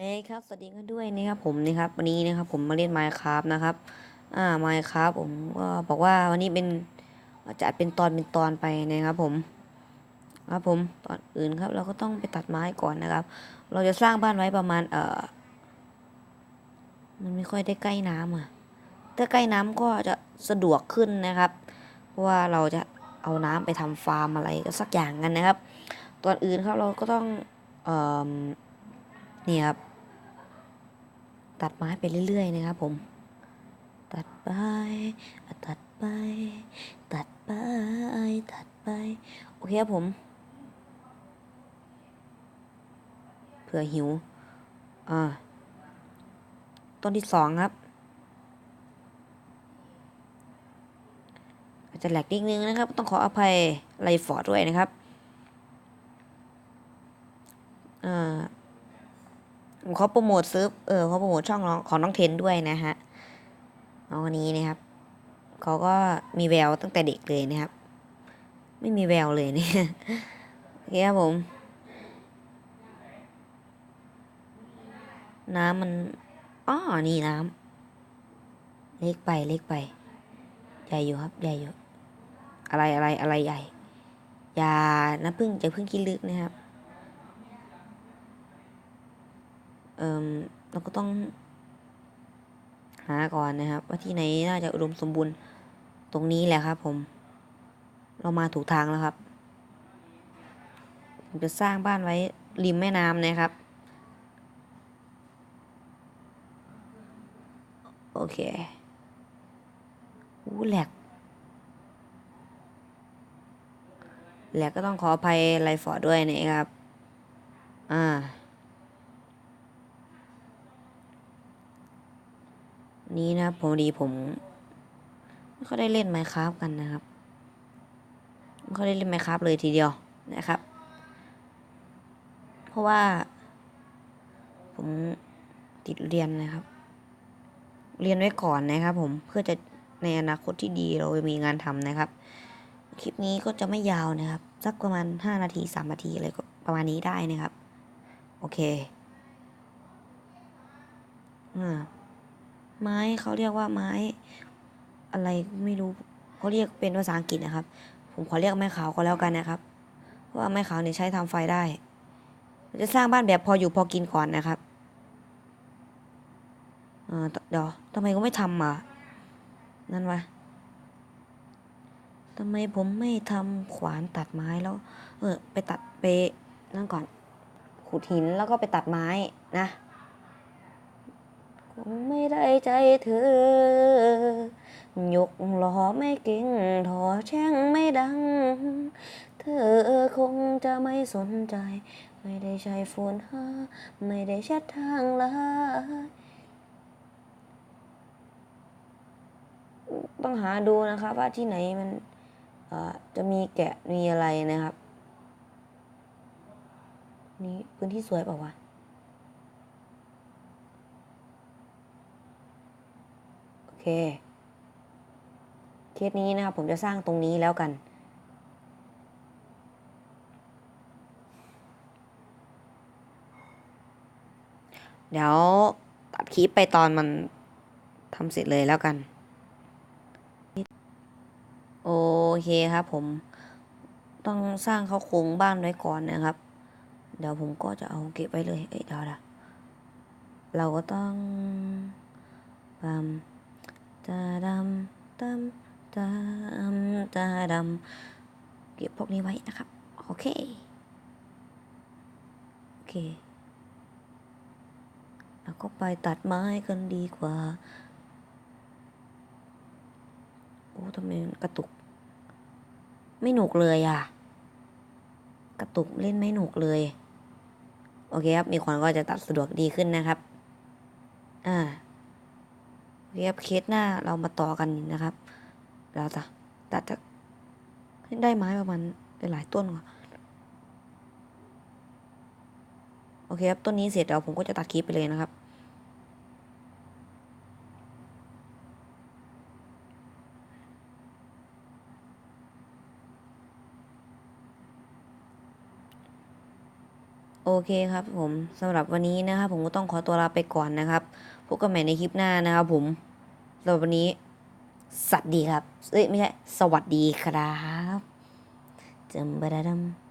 เฮ้ยครับ สวัสดีกันด้วยนะครับผมนะครับวันนี้นะครับผมมาเล่น Minecraft นะครับ อ่า Minecraft ผมก็บอกว่าวันนี้เป็นจะเป็นตอนเป็นตอนไปนะครับผม ครับผมตอนอื่นครับ เราก็ต้องไปตัดไม้ก่อนนะครับ เราจะสร้างบ้านไว้ประมาณเออมันไม่ค่อยได้ใกล้น้ำอะถ้าใกล้น้ำก็จะสะดวกขึ้นนะครับ เพราะว่าเราจะเอาน้ำไปทำฟาร์มอะไรก็สักอย่างกันนะครับ ตอนอื่นครับเราก็ต้องเอ่อนี่ครับ ตัดไม้ไปเรื่อย ๆ นะครับผม ตัดไป ตัดไป ตัดไป ตัดไป โอเคครับผม เผื่อหิว อ่า ต้นที่สองครับ อาจจะแหลกนิดนึงนะครับ ต้องขออภัยไลฟอร์ดด้วยนะครับ อ่า ผมเขาโปรโมทซื้อเออเขาโปรโมทช่องน้องของน้องเทนด้วยนะฮะน้องคนนี้นะครับเขาก็มีแววตั้งแต่เด็กเลยนะครับ ไม่มีแววเลยเนี่ยโอเคครับผม น้ำมันอ๋อนี่น้ำเล็กไปเล็กไป ใหญ่อยู่ครับ ใหญ่อยู่ อะไรอะไรอะไรใหญ่ อย่านะพึ่งจะพึ่งกินลึกนะครับ เอ่มเราก็ต้องหาก่อนนะครับ ว่าที่ไหนน่าจะอุดมสมบูรณ์ตรงนี้แหละครับ ผม เรามาถูกทางแล้วครับผมจะสร้างบ้านไว้ริมแม่น้ำนะครับ โอเคอู้แหลกแหลกก็ต้องขออภัยไลฟอร์ดด้วยนะครับ อ่า นี้นะครับผมดีผมไม่ค่อยได้เล่นไมค r a f t กันนะครับไม่ค่อยได้เล่นไมค r a f t เลยทีเดียวนะครับ เพราะว่า ผมติดเรียนนะครับ เรียนไว้ก่อนนะครับ ผมเพื่อจะในอนาคตที่ดีเราจะมีงานทำนะครับ คลิปนี้ก็จะไม่ยาวนะครับ สักประมาณห้านาทีสามนาทีอะไรก็ประมาณนี้ได้นะครับ โอเคอ่า ไม้เขาเรียกว่าไม้ อะไรไม่รู้เขาเรียกเป็นภาษาอังกฤษนะครับ ผมขอเรียกไม้ขาวก็แล้วกันนะครับ เพราะว่าไม้ขาวเนี่ยใช้ทำไฟได้จะสร้างบ้านแบบพออยู่พอกินก่อนนะครับอ่าเดี๋ยวทำไมก็ไม่ทำอะ นั่นวะทำไมผมไม่ทำขวานตัดไม้แล้ว เออ ไปตัดไปนั่นก่อน ขุดหินแล้วก็ไปตัดไม้นะ ไม่ได้ใจเธอยกหล้อไม่เก่งถอแช่งไม่ดัง เธอคงจะไม่สนใจ ไม่ได้ใช้โฟนหาไม่ได้แชททางไลน์ต้องหาดูนะครับว่าที่ไหนมันจะมีแกะมีอะไรนะครับ นี่พื้นที่สวยเปล่าวะ โอ เค เคสนี้นะครับผมจะสร้างตรงนี้แล้วกัน เดี๋ยวตัดคลิปไปตอนมันทำเสร็จเลยแล้วกัน โอเคครับผมต้องสร้างเขาโครงบ้านไว้ก่อนนะครับ เดี๋ยวผมก็จะเอาเก็บไว้เลย เอ้ยเดี๋ยวนะเราก็ต้องปั๊ม ตาดำตำตาดำตาดำเก็บพวกนี้ไว้นะครับ โอเค โอเคแล้วก็ไปตัดไม้กันดีกว่า โอ้ทำไมกระตุก ไม่หนุกเลยอะ กระตุกเล่นไม่หนุกเลย โอเคครับ มีคนก็จะตัดสะดวกดีขึ้นนะครับ อ่า เรียบเคสหน้าเรามาต่อกันนะครับ เราจะตัดจะให้ได้ไม้ประมาณหลายต้นก่อนโอเคครับต้นนี้เสร็จแล้วผมก็จะตัดคลิปไปเลยนะครับ โอเคครับผมสำหรับวันนี้นะครับผมก็ต้องขอตัวลาไปก่อนนะครับพบกันใหม่ในคลิปหน้านะครับผมสำหรับวันนี้สวัสดีครับเอ้ยไม่ใช่ สวัสดีครับจำบะดดำ